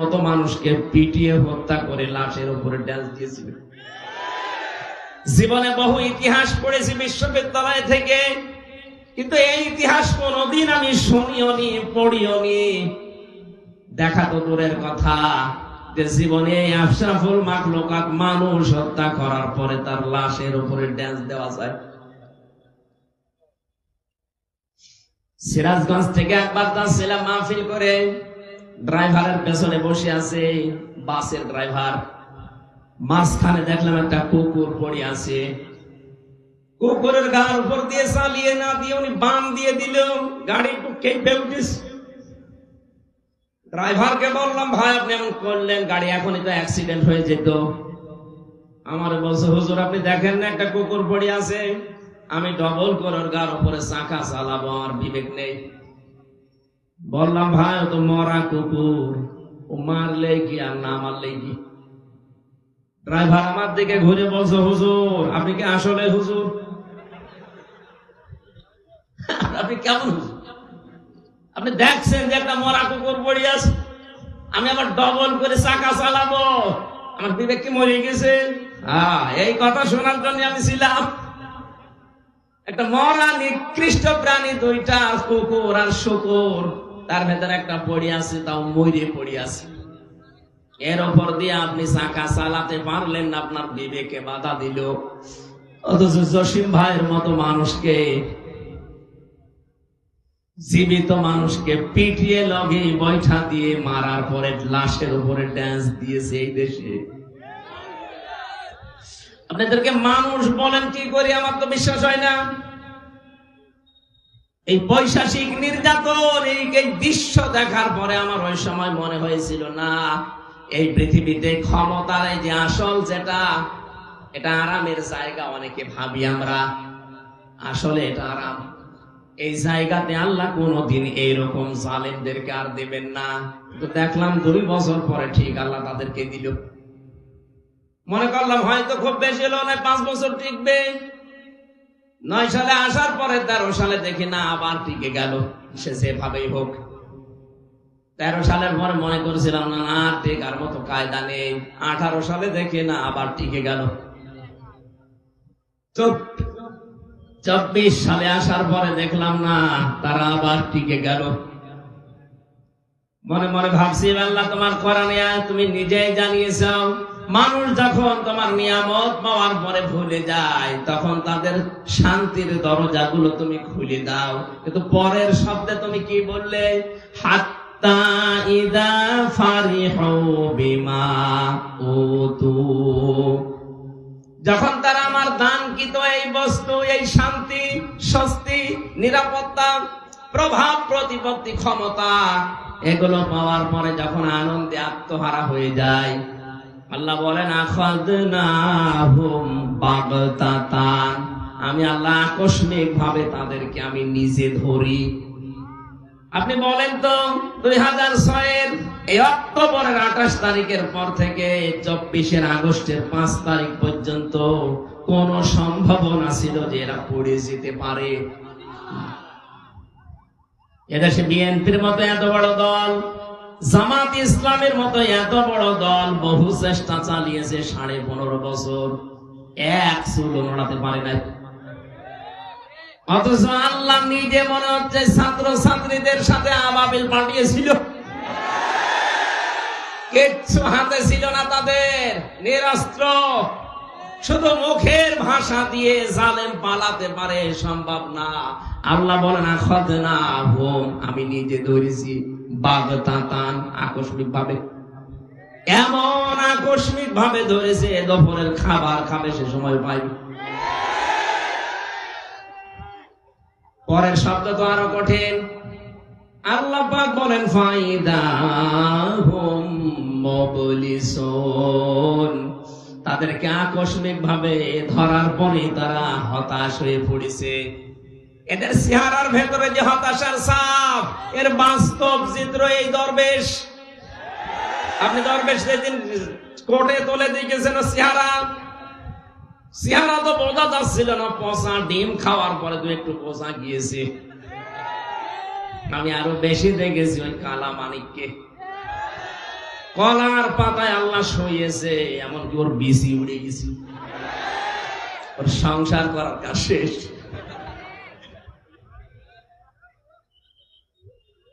কত মানুষকে পিটিয়ে হত্যা করে লাশের উপরে ড্যান্স দিয়েছিল। জীবনে বহু ইতিহাস পড়েছি বিশ্ববিদ্যালয় থেকে, কিন্তু এই ইতিহাস কোনদিন আমি শুনিও নি পড়িও নি দেখা তো দূরের কথা যে জীবনে এই আশরাফুল মাকলুকাত মানুষ হত্যা করার পরে তার লাশের উপরে ড্যান্স দেওয়া যায়। সিরাজগঞ্জ থেকে একবার যাচ্ছিলাম মাহফিল করে ড্রাইভারের পেছনে বসে আছে, বাসের ড্রাইভার। মাঝখানে দেখলাম একটা কুকুর পড়ে আছে। কুকুরের গার উপর দিয়ে চালিয়ে না দিয়ে উনি বাম দিয়ে দিল গাড়ি কেঁপে উঠিস। ড্রাইভারকে বললাম, ভাই, আপনি এমন করলেন, গাড়ি এখনই তো অ্যাক্সিডেন্ট হয়ে যেত। আমার বলছে, হুজুর, আপনি দেখেন না একটা কুকুর পড়ে আছে? আমি ডবল করে ওর গার উপরে চাকা চালাবো আমার বিবেক নেই। বললাম, ভাই তো মরা কুকুর। ও মারলে কি আর না মারলে কি? ড্রাইভার আমার দিকে ঘুরে বলছে, হুজুর, আপনি কি আসলে হুজুর? আপনি কেমন আপনি দেখছেন যে একটা মরা কুকুর পড়ে আছে। আমি আবার ডবল করে চাকা চালাবো। আমার বিবেক কি মরে গেছে? হ্যাঁ এই কথা শোনার জন্য আমি ছিলাম। একটা মরা নিকৃষ্ট প্রাণী, দুইটা কুকুর আর শুকুর। তার ভেতরে একটা পড়ে আছে, তাও মরে পড়ে আছে। এর ওপর দিয়ে আপনি চাকা চালাতে পারলেন না, আপনার বিবেকে বাধা দিল। অথচ জসিম ভাইয়ের মতো মানুষকে, জীবিত মানুষকে পিটিয়ে লগে বৈঠা দিয়ে মারার পরে লাশের উপরে ড্যান্স দিয়েছে এই দেশে। আপনাদেরকে মানুষ বলেন, কি করি? আমার তো বিশ্বাস হয় না। এই পৈশাসিক নির্যাতন, এই এই দৃশ্য দেখার পরে আমার ওই সময় মনে হয়েছিল, না, এই পৃথিবীতে ক্ষমতার এই যে আসল যেটা, এটা আরামের জায়গা অনেকে ভাবি আমরা। আসলে এটা আরাম। এই জায়গাতে আল্লাহ কোনদিন এইরকম জালেমদেরকে আর দেবেন না। তো দেখলাম দুই বছর পরে ঠিক আল্লাহ তাদেরকে দিল। মনে করলাম হয়তো খুব বেশি হলো না, পাঁচ বছর টিকবে। নয় সালে আসার পরে তেরো সালে দেখি না, আবার টিকে গেল। সে যেভাবেই হোক। তেরো সালের পরে মনে করেছিলাম, না না টেকার মতো কায়দা নেই। আঠারো সালে দেখি না, আবার টিকে গেল। চব্বিশ সালে আসার পরে দেখলাম, না, তারা আবার টিকে গেল। মনে মনে ভাবছি, আল্লাহ, তোমার কোরআনে আয়াত তুমি নিজেই জানিয়েছ। মানুষ যখন তোমার নিয়ামত পাওয়ার পরে ভুলে যায়, তখন তাদের শান্তির দরজাগুলো তুমি খুলে দাও। কিন্তু পরের শব্দে তুমি কি বললে? ফারিহু বিমা যখন তারা আমার দানকৃত এই বস্তু, এই শান্তি, স্বস্তি, নিরাপত্তা, প্রভাব প্রতিপত্তি, ক্ষমতা, এগুলো পাওয়ার পরে যখন আনন্দে আত্মহারা হয়ে যায় আল্লাহ বলেন আমি আল্লাহ আকস্মিক ভাবে তাদেরকে আমি নিজে ধরি। আপনি বলেন তো, দুই হাজার ছয়ের এই অক্টোবরের আঠাশ তারিখের পর থেকে চব্বিশের আগস্টের পাঁচ তারিখ পর্যন্ত কোন সম্ভাবনা ছিল যে এরা পড়ে যেতে পারে? এদেশে বিএনপির মতো এত বড় দল জামাত ইসলামের মতো এত বড় দল বহু চেষ্টা চালিয়েছে সাড়ে পনেরো বছর। এক চুল নড়াতে পারে নাই। অথচ আল্লাহ নিজে মনে হচ্ছে ছাত্র ছাত্রীদের সাথে আবাবিল পাঠিয়েছিল কিচ্ছু হাতে ছিল না তাদের, নিরস্ত্র। শুধু মুখের ভাষা দিয়ে জালেম পালাতে পারে, সম্ভব না। আল্লাহ আখদ না হোম, আমি নিজে ধরেছি। বাঘ তাঁতান আকস্মিক ভাবে এমন আকস্মিক ভাবে ধরেছে দুপুরের খাবার খাবে, সে সময় পাইবে। পরের শব্দ তো আরও কঠিন। আল্লাহ পাক বলেন, ফাইদা হুম তাদেরকে আকস্মিক ভাবে ধরার পরে তারা হতাশ হয়ে পড়েছে। এদের চেহারার ভেতরে যে হতাশার ছাপ, এর বাস্তব চিত্র এই দরবেশ। আপনি দরবেশ যেদিন কোর্টে তোলে দেখেছেন চেহারা? চেহারা তো বোঝা যাচ্ছিল না, পচা ডিম খাওয়ার পরে তো একটু পচা গিয়েছে। আমি আরও বেশি দেখেছি ওই কালা মানিককে। কলার পাতায় আল্লাহ শুয়েছে এমনকি ওর বিসি উড়ে গেছি। ওর সংসার করার কাজ শেষ।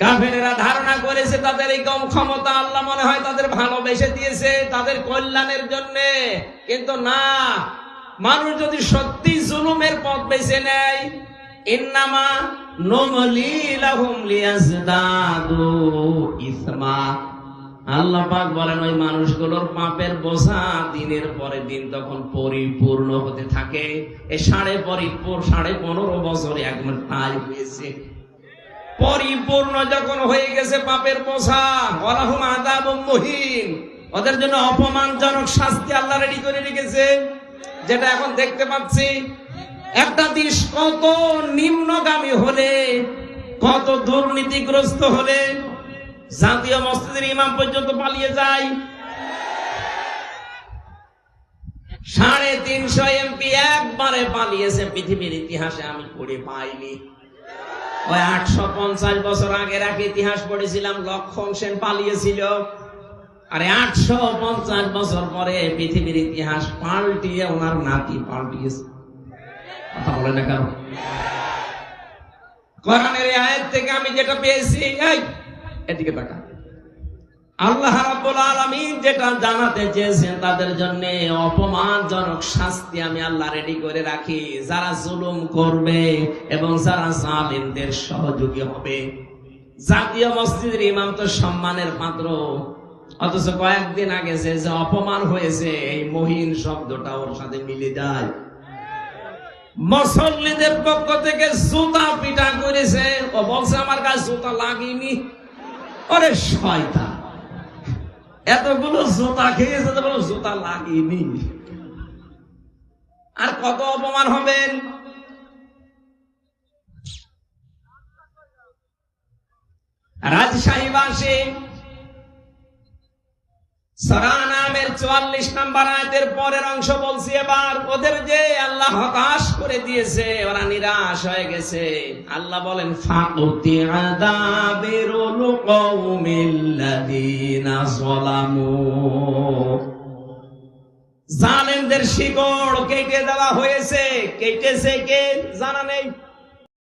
কাফেরেরা ধারণা করেছে তাদের এই কম ক্ষমতা আল্লাহ মনে হয় তাদের ভালোবেসে দিয়েছে, তাদের কল্যাণের জন্য। কিন্তু না, মানুষ যদি সত্যি জুলুমের পথ বেছে নেয়, ইন্নামা পরিপূর্ণ হতে থাকে। এ সাড়ে পরিপূর্ণ সাড়ে পনেরো বছরে একবার তাই হয়েছে। পরিপূর্ণ যখন হয়ে গেছে পাপের আদাব মহিন। ওদের জন্য অপমানজনক শাস্তি আল্লাহ রেডি করে রেখেছে। যেটা এখন দেখতে পাচ্ছি, একটা দেশ কত নিম্নগামী হলে, কত দুর্নীতিগ্রস্ত হলে, জাতীয় মসজিদের ইমাম পর্যন্ত পালিয়ে যায়। সাড়ে তিনশো এমপি একবারে পালিয়েছে, পৃথিবীর ইতিহাসে আমি পড়ে পাইনি। ওই আটশো পঞ্চাশ বছর আগের এক ইতিহাস পড়েছিলাম, লক্ষণ সেন পালিয়েছিল। আরে আটশো পঞ্চাশ বছর পরে পৃথিবীর ইতিহাস পাল্টিয়ে ওনার নাতি পাল্টিয়েছে। কথা বলে না কেন? কোরআনের আয়াত থেকে আমি যেটা পেয়েছি এদিকে তাকা আল্লাহ রাব্বুল আলামিন যেটা জানাতে চেয়েছেন তাদের জন্য অপমানজনক শাস্তি আমি আল্লাহ রেডি করে রাখি। যারা জুলুম করবে এবং যারা জালিমদের সহযোগী হবে। জাতীয় মসজিদের ইমাম তো সম্মানের পাত্র। অথচ কয়েকদিন আগে যে যে অপমান হয়েছে, এই মহিন শব্দটা ওর সাথে মিলে যায়। মুসল্লিদের পক্ষ থেকে জুতা পিটা করেছে। ও বলছে, আমার কাছে জুতা লাগেনি। ওরে শয়তান। এতগুলো জুতা খেয়েছে বলো জুতা লাগেনি। আর কত অপমান হবেন রাজশাহীবাসী বাসে নামের চুয়াল্লিশ নাম্বার আয়াতের পরের অংশ বলছি এবার, ওদের যে আল্লাহ হতাশ করে দিয়েছে, ওরা নিরাশ হয়ে গেছে। আল্লাহ বলেন ফাকুতি আদাবিরুল কওমিল্লাযীনা যালামু। জালেমদের শিকড় কেটে দেওয়া হয়েছে। কেটেছে কে? জানা নেই।